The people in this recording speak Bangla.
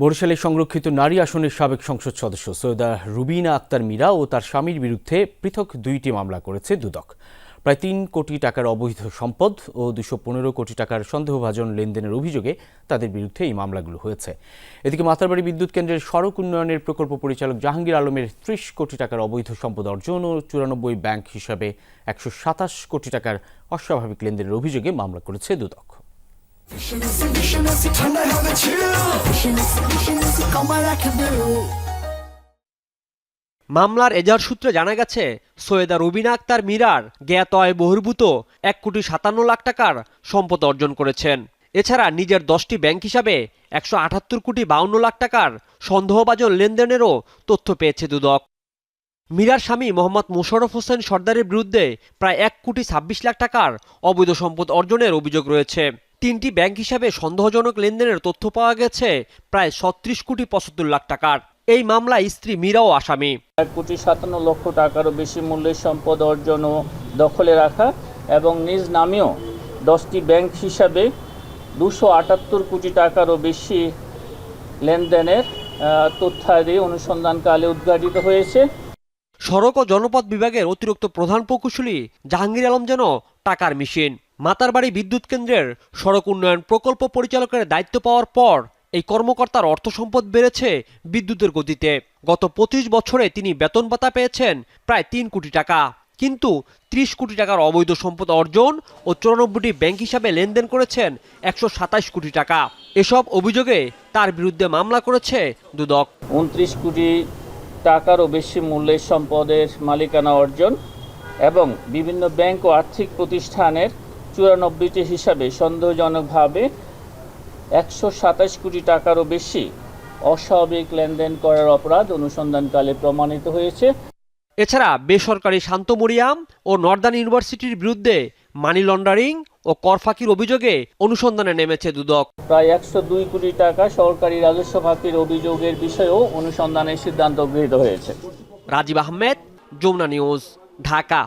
বরিশালে সংরক্ষিত নারী আসনের সাবেক সংসদ সদস্য সৈয়দা রুবিনা আক্তার মীরা ও তার স্বামীর বিরুদ্ধে পৃথক দুইটি মামলা করেছে দুদক। প্রায় তিন কোটি টাকার অবৈধ সম্পদ ও দুশো পনেরো কোটি টাকার সন্দেহভাজন লেনদেনের অভিযোগে তাদের বিরুদ্ধে এই মামলাগুলো হয়েছে। এদিকে মাতারবাড়ি বিদ্যুৎ কেন্দ্রের সড়ক উন্নয়নের প্রকল্প পরিচালক জাহাঙ্গীর আলমের ত্রিশ কোটি টাকার অবৈধ সম্পদ অর্জন ও চুরানব্বই ব্যাংক হিসাবে একশো সাতাশ কোটি টাকার অস্বাভাবিক লেনদেনের অভিযোগে মামলা করেছে দুদক। মামলার এজার সূত্রে জানা গেছে, সৈয়দা রুবিনা আক্তার মীরার জ্ঞাত আয় বহির্ভূত এক কোটি সাতান্ন লাখ টাকার সম্পদ অর্জন করেছেন। এছাড়া নিজের দশটি ব্যাংক হিসাবে একশো আটাত্তর কোটি বাউন্ন লাখ টাকার সন্দেহভাজন লেনদেনেরও তথ্য পেয়েছে দুদক। মীরার স্বামী মোহাম্মদ মোশারফ হোসেন সর্দারের বিরুদ্ধে প্রায় এক কোটি ছাব্বিশ লাখ টাকার অবৈধ সম্পদ অর্জনের অভিযোগ রয়েছে। তিনটি ব্যাংক হিসাবে সন্দেহজনক লেনদেনের তথ্য পাওয়া গেছে প্রায় ছত্রিশ কোটি পঁচাত্তর লাখ টাকার। এই মামলায় স্ত্রী মীরাও আসামি। এক কোটি সাতান্ন লক্ষ টাকারও বেশি মূল্যের সম্পদ অর্জন ও দখলে রাখা এবং নিজ নামেও দশটি ব্যাংক হিসাবে দুশো আটাত্তর কোটি টাকারও বেশি লেনদেনের তথ্যাদি অনুসন্ধানকালে উদ্ঘাটিত হয়েছে। সড়ক ও জনপথ বিভাগের অতিরিক্ত প্রধান প্রকৌশলী জাহাঙ্গীর আলম যেন টাকার মেশিন। মাতারবাড়ি বিদ্যুৎ কেন্দ্রের সড়ক উন্নয়ন প্রকল্প পরিচালকের দায়িত্ব পাওয়ার পর এই কর্মকর্তার অর্থ সম্পদ বেড়েছে বিদ্যুতের গতিতে। গত পঁচিশ বছরে তিনি বেতন ভাতা পেয়েছেন প্রায় তিন কোটি টাকা। কিন্তু ত্রিশ কোটি টাকার অবৈধ সম্পদ অর্জন ও চুরানব্বইটি ব্যাংক হিসাবে লেনদেন করেছেন একশো সাতাশ কোটি টাকা। এসব অভিযোগে তার বিরুদ্ধে মামলা করেছে দুদক। উনত্রিশ কোটি টাকারও বেশি মূল্যের সম্পদের মালিকানা অর্জন এবং বিভিন্ন ব্যাংক ও আর্থিক প্রতিষ্ঠানের চুরানব্বইটি হিসাবে সন্দেহজনকভাবে একশো সাতাশ কোটি টাকারও বেশি অস্বাভাবিক লেনদেন করার অপরাধ অনুসন্ধানকালে প্রমাণিত হয়েছে। এছাড়া বেসরকারি শান্ত মরিয়াম ও নর্দার্ন ইউনিভার্সিটির বিরুদ্ধে মানি লন্ডারিং ও করফাকির অভিযোগে অনুসন্ধানে নেমেছে দুদক। প্রায় একশো দুই কোটি টাকা সরকারি রাজস্ব ফাঁকির অভিযোগের বিষয়েও অনুসন্ধানের সিদ্ধান্ত গৃহীত হয়েছে। রাজীব আহমেদ যমুনা নিউজ ঢাকা।